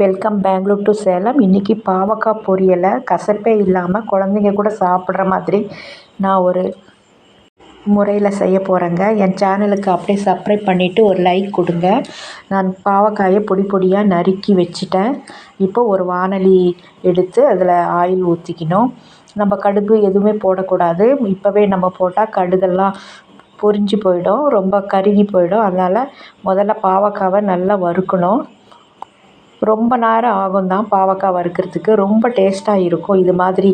Welcome Bangalore to Salem. இன்றைக்கி பாவக்காய் பொரியலை. கசப்பே இல்லாமல் குழந்தைங்க கூட சாப்பிட்ற மாதிரி நான் ஒரு முறையில் செய்ய போகிறேங்க என் சேனலுக்கு அப்படியே சப்ஸ்கிரைப் பண்ணிவிட்டு ஒரு லைக் கொடுங்க. நான் பாவக்காயை பொடி பொடியாக நறுக்கி வச்சுட்டேன். இப்போ ஒரு வானொலி எடுத்து அதில் ஆயில் ஊற்றிக்கணும் நம்ம கடுகு எதுவுமே போடக்கூடாது. இப்போவே நம்ம போட்டால் கடுகெல்லாம் பொரிஞ்சு போயிடும். ரொம்ப கருகி போயிடும். அதனால் முதல்ல பாவக்காவை நல்லா வறுக்கணும். ரொம்ப நேரம் ஆகும் தான் பாவக்காய் வறுக்கிறதுக்கு. ரொம்ப டேஸ்ட்டாக இருக்கும். இது மாதிரி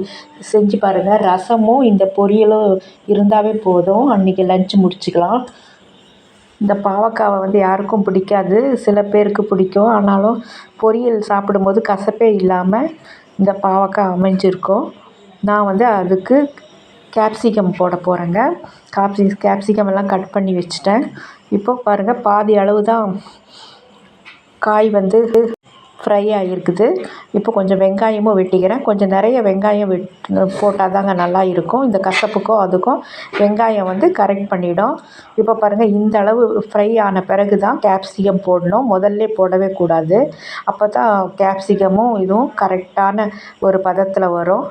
செஞ்சு பாருங்கள் ரசமும் இந்த பொரியலும் இருந்தாவே போதும். அன்றைக்கி லன்ச் முடிச்சுக்கலாம். இந்த பாவக்காவை வந்து யாருக்கும் பிடிக்காது. சில பேருக்கு பிடிக்கும். ஆனாலும் பொரியல் சாப்பிடும்போது கசப்பே இல்லாமல் இந்த பாவக்காய் அமைஞ்சிருக்கும். நான் வந்து அதுக்கு கேப்சிகம் போட போகிறேங்க காப்சி கேப்சிகம் எல்லாம் கட் பண்ணி வச்சுட்டேன். இப்போ பாருங்கள் பாதி அளவு தான் காய் வந்து ஃப்ரை ஆகிருக்குது இப்போ கொஞ்சம் வெங்காயமும் வெட்டிக்கிறேன். கொஞ்சம் நிறைய வெங்காயம் வெட் போட்டால் தாங்க நல்லா இருக்கும் இந்த கசப்புக்கும் அதுக்கும் வெங்காயம் வந்து கரெக்ட் பண்ணிவிடும் இப்போ பாருங்கள் இந்த அளவு ஃப்ரை ஆன பிறகு தான் கேப்சிகம் போடணும். முதல்ல போடவே கூடாது. அப்போ தான் கேப்சிகமும் இதுவும் கரெக்டான ஒரு பதத்தில் வரும்.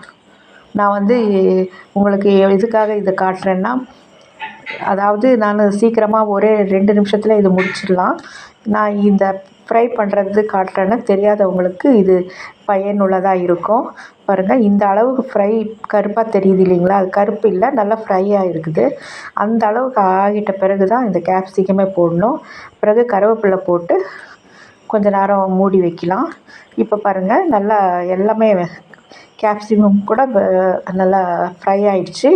நான் வந்து உங்களுக்கு எதுக்காக இதை காட்டுறேன்னா அதாவது நான் சீக்கிரமாக ஒரே ரெண்டு நிமிஷத்தில் இது முடிச்சிடலாம். நான் இந்த ஃப்ரை பண்ணுறது காட்டுறேன்னு தெரியாதவங்களுக்கு இது பயனுள்ளதாக இருக்கும். பாருங்கள் இந்த அளவுக்கு ஃப்ரை கருப்பாக தெரியுது இல்லைங்களா? அது கருப்பு இல்லை நல்லா ஃப்ரையாக இருக்குது. அந்த அளவுக்கு ஆகிட்ட பிறகு தான் இந்த கேப்சிகமே போடணும். பிறகு கருவேப்பிலை போட்டு கொஞ்ச நேரம் மூடி வைக்கலாம். இப்போ பாருங்கள் நல்லா எல்லாமே கேப்சிகம் கூட நல்லா ஃப்ரை ஆகிடுச்சி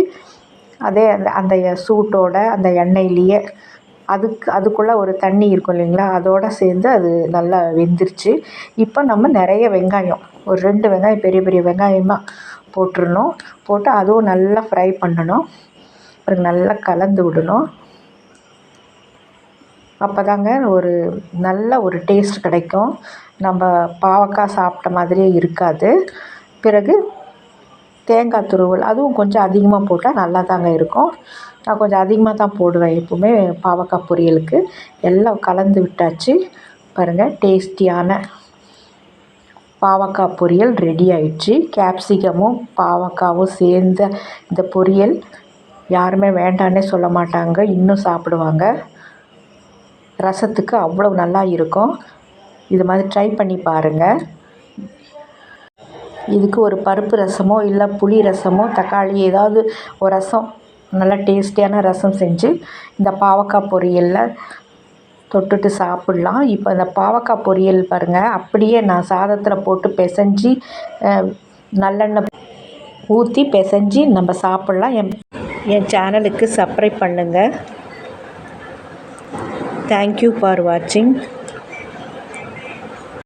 அதே அந்த அந்த சூட்டோட அந்த எண்ணெயிலேயே அதுக்கு அதுக்குள்ளே ஒரு தண்ணி இருக்கும் இல்லைங்களா? அதோடு சேர்ந்து அது நல்லா வெந்துருச்சு. இப்போ நம்ம நிறைய வெங்காயம் ஒரு ரெண்டு வெங்காயம் பெரிய பெரிய வெங்காயமாக போட்டுருணும் போட்டு அதுவும் நல்லா ஃப்ரை பண்ணணும். அப்புறம் நல்லா கலந்து விடணும். அப்போ தாங்க ஒரு நல்ல ஒரு டேஸ்ட் கிடைக்கும். நம்ம பாவக்காய் சாப்பிட்ட மாதிரியே இருக்காது. பிறகு தேங்காய் துருவல் அதுவும் கொஞ்சம் அதிகமாக போட்டால் நல்லா தாங்க இருக்கும். நான் கொஞ்சம் அதிகமாக தான் போடுவேன் எப்போவுமே பாவக்காய் பொரியலுக்கு. எல்லாம் கலந்து விட்டாச்சு. பாருங்கள் டேஸ்டியான பாவக்காய் பொரியல் ரெடி ஆயிடுச்சு. கேப்சிகமும் பாவக்காவும் சேர்ந்த இந்த பொரியல் யாருமே வேண்டான்னே சொல்ல மாட்டாங்க. இன்னும் சாப்பிடுவாங்க. ரசத்துக்கு அவ்வளோ நல்லா இருக்கும். இது மாதிரி ட்ரை பண்ணி பாருங்கள் இதுக்கு ஒரு பருப்பு ரசமோ இல்லை புளி ரசமோ தக்காளி ஏதாவது ஒரு ரசம் நல்லா டேஸ்டியான ரசம் செஞ்சு இந்த பாவக்காய் பொரியலில் தொட்டுட்டு சாப்பிட்லாம். இப்போ இந்த பாவக்காய் பொரியல் பாருங்கள் அப்படியே நான் சாதத்தில் போட்டு பிசைஞ்சி நல்லெண்ணெய் ஊற்றி பிசைஞ்சி நம்ம சாப்பிட்லாம். என் என் சேனலுக்கு சப்ஸ்கிரைப் பண்ணுங்கள் தேங்க்யூ ஃபார் வாட்சிங்